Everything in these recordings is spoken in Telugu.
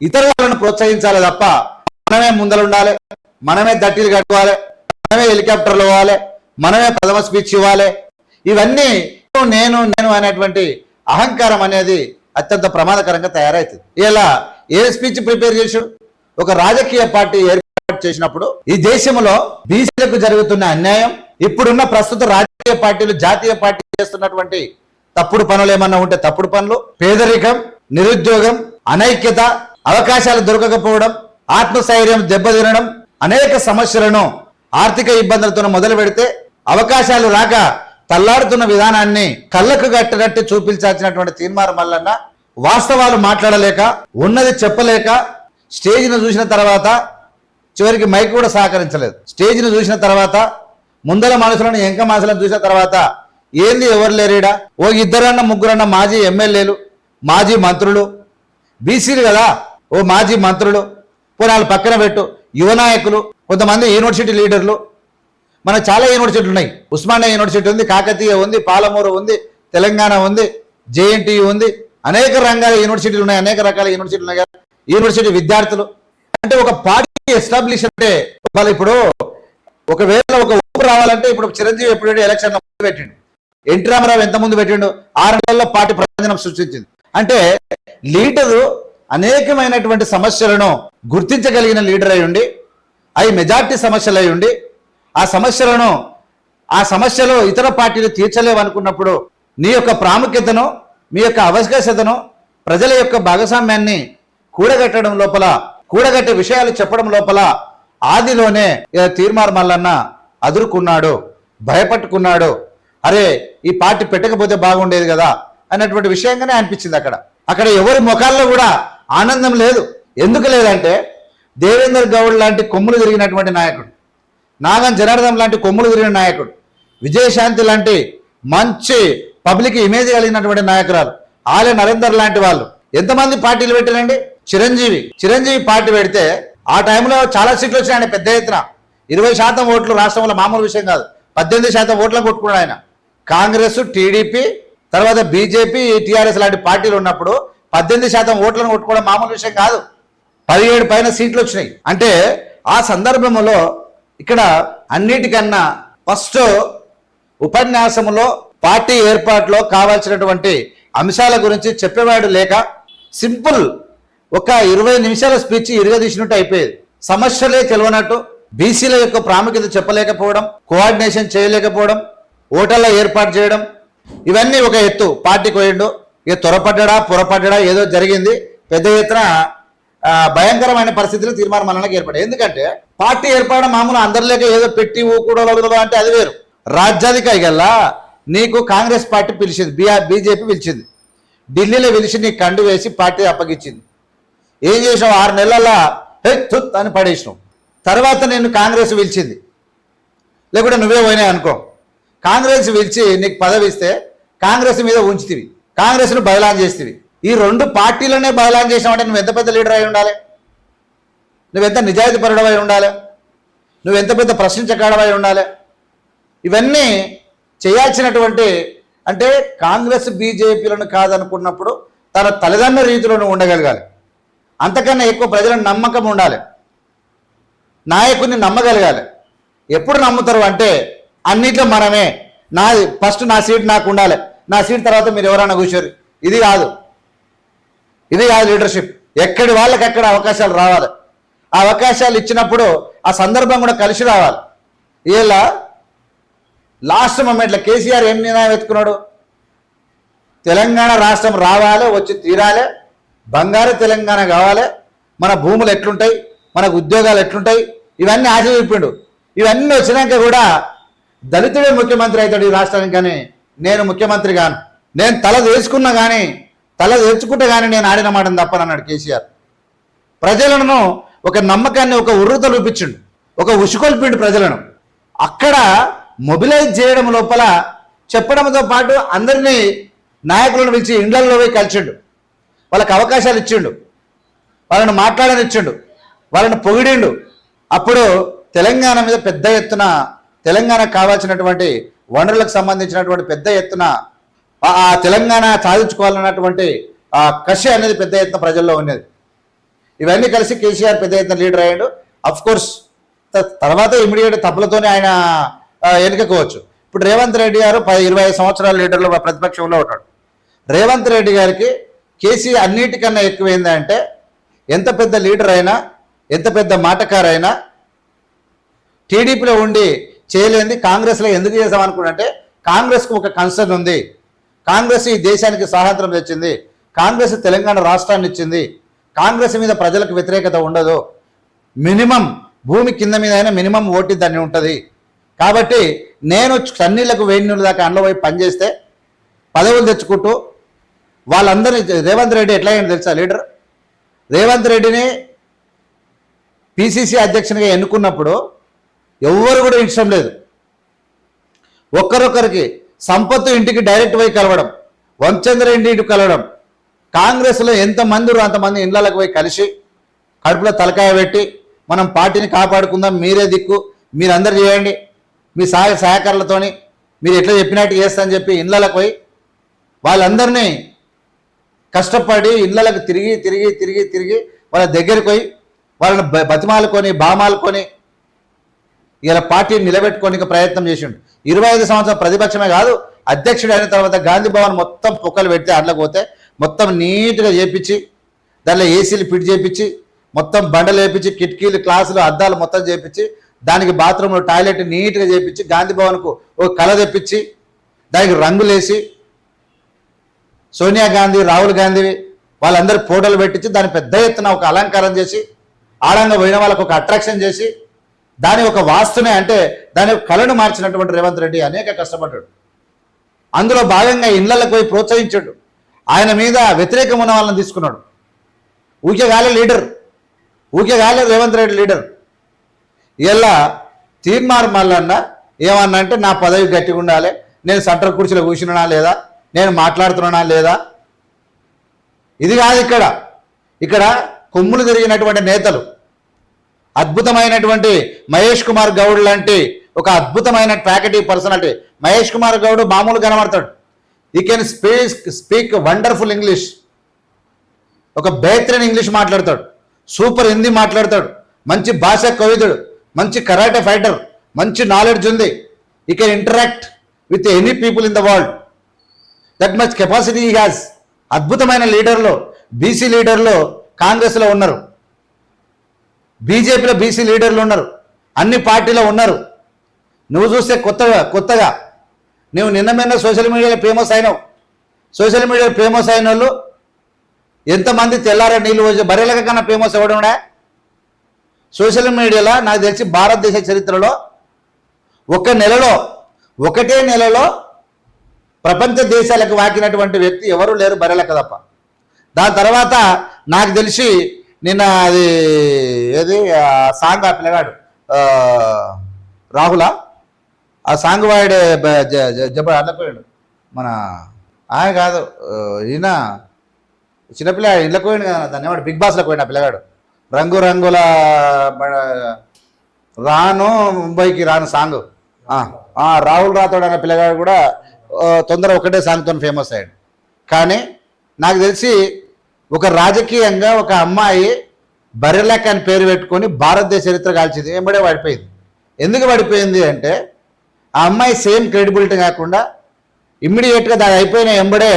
ఇతర వాళ్ళను ప్రోత్సహించాలి తప్ప మనమే ముందలుండాలి మనమే దట్టీలు కట్టుకోవాలి మనమే హెలికాప్టర్లు ఇవ్వాలి మనమే ప్రథమ స్పీచ్ ఇవ్వాలి. ఇవన్నీ నేను నేను అనేటువంటి అహంకారం అనేది అత్యంత ప్రమాదకరంగా తయారవుతుంది ఇలా ఏ స్పీచ్ ప్రిపేర్ చేసాడు ఒక రాజకీయ పార్టీ ఏర్పాటు చేసినప్పుడు ఈ దేశంలో బీసీలకు జరుగుతున్న అన్యాయం ఇప్పుడున్న ప్రస్తుత రాజకీయ పార్టీలు జాతీయ పార్టీ చేస్తున్నటువంటి తప్పుడు పనులు ఏమన్నా ఉంటే తప్పుడు పనులు పేదరికం నిరుద్యోగం అనైక్యత అవకాశాలు దొరకకపోవడం ఆత్మస్థైర్యం దెబ్బతినడం అనేక సమస్యలను ఆర్థిక ఇబ్బందులతో మొదలు పెడితే అవకాశాలు రాక తల్లాడుతున్న విధానాన్ని కళ్ళకు కట్టినట్టు చూపించాల్సినటువంటి తీర్మానం మల్లన్న వాస్తవాలు మాట్లాడలేక ఉన్నది చెప్పలేక స్టేజ్ను చూసిన తర్వాత చివరికి మైక్ కూడా సహకరించలేదు. స్టేజ్ను చూసిన తర్వాత ముందల మనసులను ఎంక మనసులను చూసిన తర్వాత ఏంది ఎవరు లేరీడా? ఓ ఇద్దరన్న ముగ్గురన్న మాజీ ఎమ్మెల్యేలు మాజీ మంత్రులు బీసీలు కదా? ఓ మాజీ మంత్రులు పోరాళ్ళు పక్కన పెట్టు యువ నాయకులు కొంతమంది యూనివర్సిటీ లీడర్లు. మన చాలా యూనివర్సిటీలు ఉన్నాయి. ఉస్మానియా యూనివర్సిటీ ఉంది కాకతీయ ఉంది పాలమూరు ఉంది తెలంగాణ ఉంది జేఎన్టీయు ఉంది. అనేక రంగాల యూనివర్సిటీలు ఉన్నాయి అనేక రకాల యూనివర్సిటీలు ఉన్నాయి. యూనివర్సిటీ విద్యార్థులు. అంటే ఒక పార్టీ ఎస్టాబ్లిష్ అంటే వాళ్ళు ఇప్పుడు ఒకవేళ ఒక ఊపు రావాలంటే ఇప్పుడు చిరంజీవి ఎప్పుడు ఎలక్షన్ ముందు పెట్టిండు. ఎన్టీ రామారావు ఎంత ముందు పెట్టిండు? ఆరు నెలల్లో పార్టీ ప్రయోజనం సృష్టించింది. అంటే లీడరు అనేకమైనటువంటి సమస్యలను గుర్తించగలిగిన లీడర్ అయి ఉండి అవి మెజార్టీ సమస్యలు అయి ఉండి ఆ సమస్యలను ఆ సమస్యలు ఇతర పార్టీలు తీర్చలేవనుకున్నప్పుడు నీ యొక్క ప్రాముఖ్యతను మీ యొక్క అవకాశతను ప్రజల యొక్క భాగస్వామ్యాన్ని కూడగట్టడం లోపల కూడగట్టే విషయాలు చెప్పడం లోపల ఆదిలోనే ఇక తీర్మార్ మల్లన్న అదురుకున్నాడు భయపట్టుకున్నాడు. అరే ఈ పార్టీ పెట్టకపోతే బాగుండేది కదా అన్నటువంటి విషయంగానే అనిపించింది అక్కడ. అక్కడ ఎవరి ముఖాల్లో కూడా ఆనందం లేదు. ఎందుకు లేదంటే దేవేందర్ గౌడ్ లాంటి కొమ్ములు తిరిగినటువంటి నాయకుడు నాగం జనార్దన్ లాంటి కొమ్ములు తిరిగిన నాయకుడు విజయశాంతి లాంటి మంచి పబ్లిక్ ఇమేజ్ కలిగినటువంటి నాయకురాలు ఆలయ నరేందర్ లాంటి వాళ్ళు. ఎంతమంది పార్టీలు పెట్టారండి? చిరంజీవి. చిరంజీవి పార్టీ పెడితే ఆ టైంలో చాలా సీట్లు వచ్చినాయి పెద్ద ఎత్తున. ఇరవై శాతం ఓట్లు రాష్ట్రంలో మామూలు విషయం కాదు. పద్దెనిమిది శాతం ఓట్లను కొట్టుకున్నాడు ఆయన. కాంగ్రెస్ టీడీపీ తర్వాత బీజేపీ టీఆర్ఎస్ లాంటి పార్టీలు ఉన్నప్పుడు పద్దెనిమిది శాతం ఓట్లను కొట్టుకోవడం మామూలు విషయం కాదు. పదిహేడు పైన సీట్లు వచ్చినాయి. అంటే ఆ సందర్భంలో ఇక్కడ అన్నిటికన్నా ఫస్ట్ ఉపన్యాసంలో పార్టీ ఏర్పాటులో కావాల్సినటువంటి అంశాల గురించి చెప్పేవాడు లేక సింపుల్ ఒక ఇరవై నిమిషాల స్పీచ్ ఇరగదీసినట్టు అయిపోయేది. సమస్యలే తెలియనట్టు బీసీల యొక్క ప్రాముఖ్యత చెప్పలేకపోవడం కోఆర్డినేషన్ చేయలేకపోవడం ఓటర్ల ఏర్పాటు చేయడం ఇవన్నీ ఒక ఎత్తు. పార్టీకి కోయండు ఇక త్వరపడ్డా పొరపడ్డా ఏదో జరిగింది. పెద్ద ఎత్తున భయంకరమైన పరిస్థితులు తీర్మానం మనకి ఏర్పడాయి ఎందుకంటే పార్టీ ఏర్పడడం మామూలు అందరిలేక ఏదో పెట్టి ఊకూడదు అంటే అది వేరు. రాజ్యాధికారి గల్లా నీకు కాంగ్రెస్ పార్టీ పిలిచింది బీఆర్ బీజేపీ పిలిచింది. ఢిల్లీలో పిలిచి నీకు కండు వేసి పార్టీ అప్పగించింది. ఏం చేసావు? ఆరు నెలల్లో హే తుత్ అని పడేసినావు. తర్వాత నేను కాంగ్రెస్ పిలిచింది. లేకుంటే నువ్వే పోయినాయి అనుకో. కాంగ్రెస్ పిలిచి నీకు పదవి ఇస్తే కాంగ్రెస్ మీద ఉంచుతివి. కాంగ్రెస్ను బయలాన్ చేస్తుంది ఈ రెండు పార్టీలనే బయలాన్ చేసినామంటే నువ్వు ఎంత పెద్ద లీడర్ అయి ఉండాలి? నువ్వెంత నిజాయితీ పరుడవై ఉండాలి? నువ్వెంత పెద్ద ప్రశ్నించకాడవై ఉండాలి? ఇవన్నీ చేయాల్సినటువంటి అంటే కాంగ్రెస్ బీజేపీలను కాదనుకున్నప్పుడు తన తల్లిదండ్రుల రీతిలోనూ ఉండగలగాలి. అంతకన్నా ఎక్కువ ప్రజలను నమ్మకం ఉండాలి. నాయకుడిని నమ్మగలగాలి. ఎప్పుడు నమ్ముతారు అంటే అన్నిట్లో మనమే. నా ఫస్ట్ నా సీట్ నాకు ఉండాలి. నా సీట్ తర్వాత మీరు ఎవరైనా కూర్చోరు. ఇది కాదు. ఇది కాదు లీడర్షిప్. ఎక్కడి వాళ్ళకి ఎక్కడ అవకాశాలు రావాలి? ఆ అవకాశాలు ఇచ్చినప్పుడు ఆ సందర్భం కూడా కలిసి రావాలి. ఇలా లాస్ట్ మూమెంట్లో కేసీఆర్ ఏం నిర్ణయం ఎత్తుకున్నాడు? తెలంగాణ రాష్ట్రం రావాలి వచ్చి తీరాలి. బంగారు తెలంగాణ కావాలి. మన భూములు ఎట్లుంటాయి? మనకు ఉద్యోగాలు ఎట్లుంటాయి? ఇవన్నీ ఆశ చూపిండు. ఇవన్నీ వచ్చినాక కూడా దళితుడే ముఖ్యమంత్రి అవుతాడు ఈ రాష్ట్రానికి కానీ నేను ముఖ్యమంత్రి కాను నేను తల తెలుసుకున్నా కానీ తల తెరుచుకుంటే కానీ నేను ఆడిన మాటను తప్పనన్నాడు కేసీఆర్. ప్రజలను ఒక నమ్మకాన్ని ఒక ఉర్రత చూపించిండు ఒక ఉసుకొల్పిండు ప్రజలను. అక్కడ మొబిలైజ్ చేయడం లోపల చెప్పడంతో పాటు అందరినీ నాయకులను పిలిచి ఇండ్లలో పోయి కలిసిండు. వాళ్ళకి అవకాశాలు ఇచ్చిండు. వాళ్ళని మాట్లాడనిచ్చిండు. వాళ్ళని పొగిడిండు. అప్పుడు తెలంగాణ మీద పెద్ద ఎత్తున తెలంగాణకు కావాల్సినటువంటి వనరులకు సంబంధించినటువంటి పెద్ద ఎత్తున ఆ- తెలంగాణ సాధించుకోవాలన్నటువంటి ఆ కషి అనేది పెద్ద ఎత్తున ప్రజల్లో ఉన్నది. ఇవన్నీ కలిసి కేసీఆర్ పెద్ద ఎత్తున లీడర్ అయ్యాడు. అఫ్ కోర్స్ తర్వాత ఇమీడియట్ తప్పులతోనే ఆయన ఆ, ఎన్నుకోవచ్చు ఇప్పుడు రేవంత్ రెడ్డి గారు పది ఇరవై ఐదు సంవత్సరాల లీడర్లు ప్రతిపక్షంలో ఉంటాడు. రేవంత్ రెడ్డి గారికి కేసీఆర్ అన్నిటికన్నా ఎక్కువ ఏంటంటే ఎంత పెద్ద లీడర్ అయినా ఎంత పెద్ద మాటకారైనా టీడీపీలో ఉండి చేయలేంది కాంగ్రెస్లో ఎందుకు చేసాం కాంగ్రెస్కు ఒక కన్సర్న్ ఉంది. కాంగ్రెస్ ఈ దేశానికి స్వాతంత్రం తెచ్చింది. కాంగ్రెస్ తెలంగాణ రాష్ట్రాన్ని ఇచ్చింది. కాంగ్రెస్ మీద ప్రజలకు వ్యతిరేకత ఉండదు. మినిమం భూమి కింద మీద అయినా మినిమం ఓటి దాన్ని ఉంటుంది. కాబట్టి నేను సన్నీళ్ళకు వేడి నీళ్ళు దాకా అండ్ల పోయి పనిచేస్తే పదవులు తెచ్చుకుంటూ వాళ్ళందరినీ రేవంత్ రెడ్డి ఎట్లా అయ్యింది తెలుసా లీడర్? రేవంత్ రెడ్డిని పిసిసి అధ్యక్షునిగా ఎన్నుకున్నప్పుడు ఎవ్వరు కూడా ఇష్టం లేదు. ఒక్కరొక్కరికి సంపత్తు ఇంటికి డైరెక్ట్ పోయి కలవడం వంచంద్ర ఇంటికి కలవడం కాంగ్రెస్లో ఎంతమంది అంతమంది ఇండ్లకు పోయి కలిసి కడుపులో తలకాయ పెట్టి మనం పార్టీని కాపాడుకుందాం మీరే దిక్కు మీరందరూ చేయండి మీ సహాయ సహకారులతోని మీరు ఎట్లా చెప్పినట్టు చేస్తా అని చెప్పి ఇండ్లకు పోయి వాళ్ళందరినీ కష్టపడి ఇళ్ళలకు తిరిగి తిరిగి తిరిగి తిరిగి వాళ్ళ దగ్గరికి పోయి వాళ్ళని బతిమాలుకొని బామాలుకొని ఇలా పార్టీని నిలబెట్టుకోనికి ప్రయత్నం చేసిండు. ఇరవై ఐదు సంవత్సరం ప్రతిపక్షమే కాదు అధ్యక్షుడు అయిన తర్వాత గాంధీ భవన్ మొత్తం పొక్కలు పెడితే అందులోకి పోతే మొత్తం నీట్గా చేపించి దానిలో ఏసీలు ఫిట్ చేపించి మొత్తం బండలు వేపించి కిటికీలు క్లాసులు అద్దాలు మొత్తం చేపించి దానికి బాత్రూంలో టాయిలెట్ నీట్గా చేపించి గాంధీ భవన్కు ఒక కళ తెప్పించి దానికి రంగులేసి సోనియా గాంధీ రాహుల్ గాంధీ వాళ్ళందరూ ఫోటోలు పెట్టించి దాని పెద్ద ఎత్తున ఒక అలంకారం చేసి ఆడంగా పోయిన వాళ్ళకు ఒక అట్రాక్షన్ చేసి దాని ఒక వాస్తునే అంటే దాని కళను మార్చినటువంటి రేవంత్ రెడ్డి అనేక కష్టపడ్డాడు. అందులో భాగంగా ఇళ్ళకు పోయి ప్రోత్సహించాడు. ఆయన మీద వ్యతిరేకం ఉన్న వాళ్ళని తీసుకున్నాడు. ఊకే గాలే లీడర్. ఊకే గాలే రేవంత్ రెడ్డి లీడర్. ఇలా తీర్మార్ మల్లన్న ఏమన్నా అంటే నా పదవి గట్టిగా ఉండాలి నేను సెంటర్ కుర్చీలో కూర్చున్నా లేదా నేను మాట్లాడుతున్నానా లేదా? ఇది కాదు ఇక్కడ. ఇక్కడ కొమ్ములు తిరిగినటువంటి నేతలు అద్భుతమైనటువంటి మహేష్ కుమార్ గౌడ్ లాంటి ఒక అద్భుతమైన ఫ్యాకల్టీ పర్సనాలిటీ మహేష్ కుమార్ గౌడ్ మామూలు కనబడతాడు. He can speak speak wonderful English ఒక బేత్రిన్ ఇంగ్లీష్ మాట్లాడతాడు. సూపర్ హిందీ మాట్లాడతాడు. మంచి భాష కవితుడు మంచి కరాటే ఫైటర్ మంచి నాలెడ్జ్ ఉంది. He can interact with any people in the world that much capacity he has అద్భుతమైన లీడర్లో బీసీ లీడర్లో కాంగ్రెస్లో ఉన్నారు. బీజేపీలో బీసీ లీడర్లు ఉన్నారు. అన్ని పార్టీలో ఉన్నారు. నువ్వు చూస్తే కొత్తగా కొత్తగా. నువ్వు నిన్న సోషల్ మీడియాలో ఫేమస్ అయినావు. సోషల్ మీడియాలో ఫేమస్ అయిన వాళ్ళు ఎంతమంది తెల్లార నీళ్ళు వచ్చి బర్రెలక కన్నా ఫేమస్ ఎవడున్నా సోషల్ మీడియాలో నాకు తెలిసి భారతదేశ చరిత్రలో ఒక నెలలో ఒకటే నెలలో ప్రపంచ దేశాలకు వాకినటువంటి వ్యక్తి ఎవరు లేరు బర్రెలక తప్ప. దాని తర్వాత నాకు తెలిసి నిన్న అది ఏది? సాంగ్ ఆ పిల్లగాడు రాహుల. ఆ సాంగ్ వాడే జబ అల్లపోయాడు మన ఆయన కాదు ఈయన చిన్నపిల్ల ఇళ్ళకి పోయిండు కదా దాన్ని ఏమంటే బిగ్ పోయాడు పోయిన పిల్లగాడు. రంగు రంగుల రాను ముంబైకి రాను సాంగ్. రాహుల్ రాథోడ్ అనే పిల్లగాడు కూడా తొందర ఒకటే సాంగ్తో ఫేమస్ అయ్యాడు. కానీ నాకు తెలిసి ఒక రాజకీయంగా ఒక అమ్మాయి బర్రెలెక్క అని పేరు పెట్టుకొని భారతదేశ చరిత్ర కాల్చింది. ఎంబడే పడిపోయింది ఎందుకు పడిపోయింది అంటే ఆ అమ్మాయి సేమ్ క్రెడిబిలిటీ కాకుండా ఇమ్మీడియట్గా దాని అయిపోయిన ఎంబడే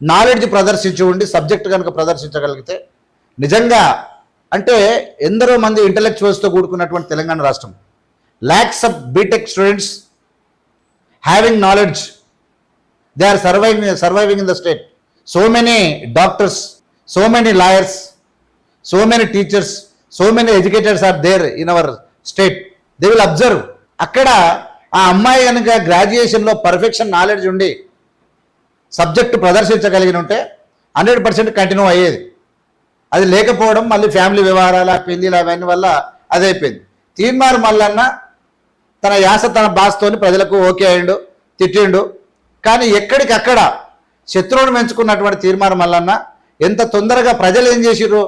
నాలెడ్జ్ ప్రదర్శించి ఉండి సబ్జెక్ట్ కనుక ప్రదర్శించగలిగితే నిజంగా అంటే ఎందరో మంది ఇంటలెక్చువల్స్తో కూడుకున్నటువంటి తెలంగాణ రాష్ట్రం. Lacks of BTech students having knowledge they are surviving surviving in the state so many doctors so many lawyers so many teachers so many educators are there in our state they will observe అక్కడ ఆ అమ్మాయి కనుక గ్రాడ్యుయేషన్లో పర్ఫెక్షన్ నాలెడ్జ్ ఉండి సబ్జెక్టు ప్రదర్శించగలిగిన ఉంటే హండ్రెడ్ పర్సెంట్ కంటిన్యూ అయ్యేది. అది లేకపోవడం మళ్ళీ ఫ్యామిలీ వ్యవహారాల పెళ్ళిలు అవన్నీ వల్ల అదైపోయింది. అయిపోయింది మల్లన్న తన యాస తన బాస్తోని ప్రజలకు ఓకే అయ్యిండు తిట్టిండు. కానీ ఎక్కడికక్కడ శత్రువును పెంచుకున్నటువంటి తీర్మానం మల్లన్న ఎంత తొందరగా ప్రజలు ఏం చేసిర్రు?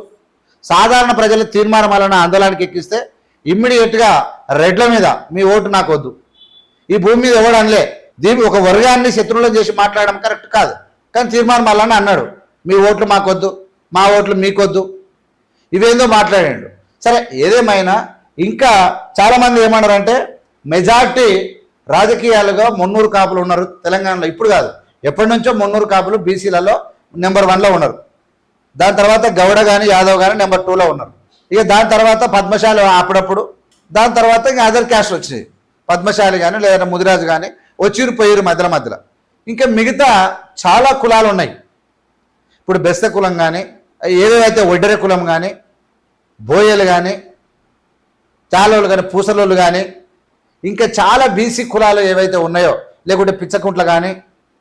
సాధారణ ప్రజలు తీర్మానం మల్లన్న ఆందోళనకి ఎక్కిస్తే ఇమ్మీడియట్గా రెడ్ల మీద మీ ఓటు నాకు వద్దు. ఈ భూమి మీద ఎవడు అనలే. దీని ఒక వర్గాన్ని శత్రువులను చేసి మాట్లాడడం కరెక్ట్ కాదు. కానీ తీర్మానం మల్లన్న అన్నాడు మీ ఓట్లు మాకొద్దు మా ఓట్లు మీకొద్దు ఇవేందో మాట్లాడాడు. సరే ఏదేమైనా ఇంకా చాలామంది ఏమన్నారంటే మెజార్టీ రాజకీయాలుగా మున్నూరు కాపులు ఉన్నారు తెలంగాణలో. ఇప్పుడు కాదు. ఎప్పటి నుంచో మున్నూరు కాపులు బీసీలలో నెంబర్ వన్లో ఉన్నారు. దాని తర్వాత గౌడ కానీ యాదవ్ కానీ నెంబర్ టూలో ఉన్నారు. ఇక దాని తర్వాత పద్మశాలి అప్పుడప్పుడు దాని తర్వాత ఇంకా అదర్ క్యాస్ట్ వచ్చినాయి. పద్మశాలి కానీ లేదంటే ముదిరాజు కానీ వచ్చిరు పోయిరు మధ్యలో మధ్యలో. ఇంకా మిగతా చాలా కులాలు ఉన్నాయి. ఇప్పుడు బెస్త కులం కానీ ఏవేవైతే ఒడ్డెర కులం కానీ బోయలు కానీ చాలోళ్ళు కానీ పూసలోళ్ళు కానీ ఇంకా చాలా బీసీ కులాలు ఏవైతే ఉన్నాయో లేకుంటే పిచ్చకుంట్లు కానీ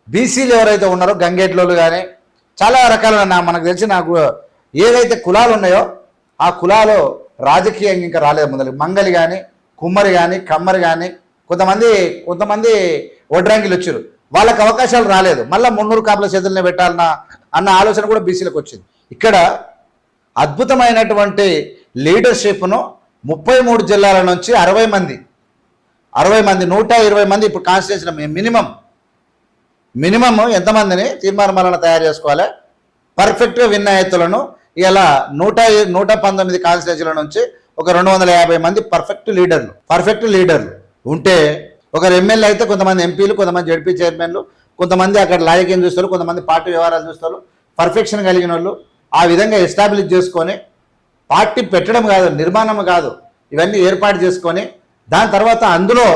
బీసీలు ఎవరైతే ఉన్నారో గంగేట్లోళ్ళు కానీ చాలా రకాల మనకు తెలిసి నాకు ఏవైతే కులాలు ఉన్నాయో ఆ కులాలు రాజకీయంగా ఇంకా రాలేదు మొదలు. మంగలి కానీ కుమ్మరి కానీ కమ్మరి కానీ కొంతమంది కొంతమంది వడ్రాంగిలు వచ్చారు. వాళ్ళకి అవకాశాలు రాలేదు. మళ్ళీ మున్నూరు కాపుల చేతులనే పెట్టాలన్న అన్న ఆలోచన కూడా బీసీలకు వచ్చింది. ఇక్కడ అద్భుతమైనటువంటి లీడర్షిప్ను ముప్పై మూడు జిల్లాల నుంచి అరవై మంది అరవై మంది నూట ఇరవై మంది ఇప్పుడు కాన్స్టిట్యూషన్ మినిమం మినిమమ్ ఎంతమందిని తీర్మానమాలను తయారు చేసుకోవాలి? పర్ఫెక్ట్గా విన్న ఎత్తులను ఇలా నూట నూట పంతొమ్మిది కాన్స్టిట్యూన్సీల నుంచి ఒక రెండు వందల యాభై మంది పర్ఫెక్ట్ లీడర్లు పర్ఫెక్ట్ లీడర్లు ఉంటే ఒకరు ఎమ్మెల్యే అయితే కొంతమంది ఎంపీలు కొంతమంది జడ్పీ చైర్మన్లు కొంతమంది అక్కడ లాయకీయం చూస్తారు కొంతమంది పార్టీ వ్యవహారాలు చూస్తారు పర్ఫెక్షన్ కలిగిన వాళ్ళు ఆ విధంగా ఎస్టాబ్లిష్ చేసుకొని పార్టీ పెట్టడం కాదు నిర్మాణం కాదు ఇవన్నీ ఏర్పాటు చేసుకొని దాని తర్వాత అందులో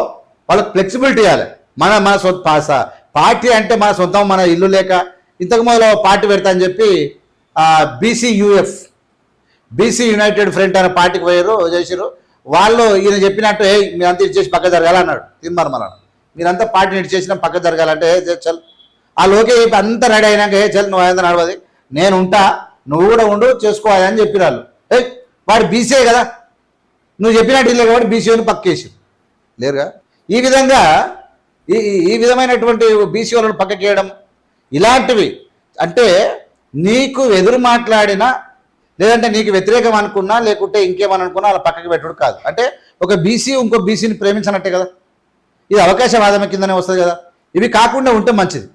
వాళ్ళకి ఫ్లెక్సిబిలిటీ ఇవ్వాలి. మన మన సొంత పాస పార్టీ అంటే మన సొంతం మన ఇల్లు లేక ఇంతకు మొదలు పార్టీ పెడతా అని చెప్పి బీసీయూఎఫ్ బీసీ యునైటెడ్ ఫ్రంట్ అనే పార్టీకి పోయారు చేసారు వాళ్ళు ఈయన చెప్పినట్టు ఏ మీరంతా చేసి పక్క జరగాలన్నాడు తీర్మానం మీరంతా పార్టీని చేసినా పక్క జరగాలంటే ఏ చల్, ఆ లోకే అంతా రెడీ అయినాక ఏ చల్ నువ్వు అయిందని నడవది. నేను ఉంటా నువ్వు కూడా ఉండు చేసుకోవాలి అని చెప్పిన వాళ్ళు. ఏ వాడు బీసీఏ కదా. నువ్వు చెప్పినట్టు ఇల్లే కాబట్టి బీసీని పక్కేసి లేరుగా? ఈ విధంగా ఈ ఈ- విధమైనటువంటి బీసీ వాళ్ళని పక్కకేయడం ఇలాంటివి. అంటే నీకు ఎదురు మాట్లాడినా లేదంటే నీకు వ్యతిరేకం అనుకున్నా లేకుంటే ఇంకేమని అనుకున్నా అలా పక్కకి పెట్టుడు కాదు. అంటే ఒక బీసీ ఇంకో బీసీని ప్రేమించనట్టే కదా. ఇది అవకాశవాదం కిందనే వస్తుంది కదా. ఇవి కాకుండా ఉంటే మంచిది.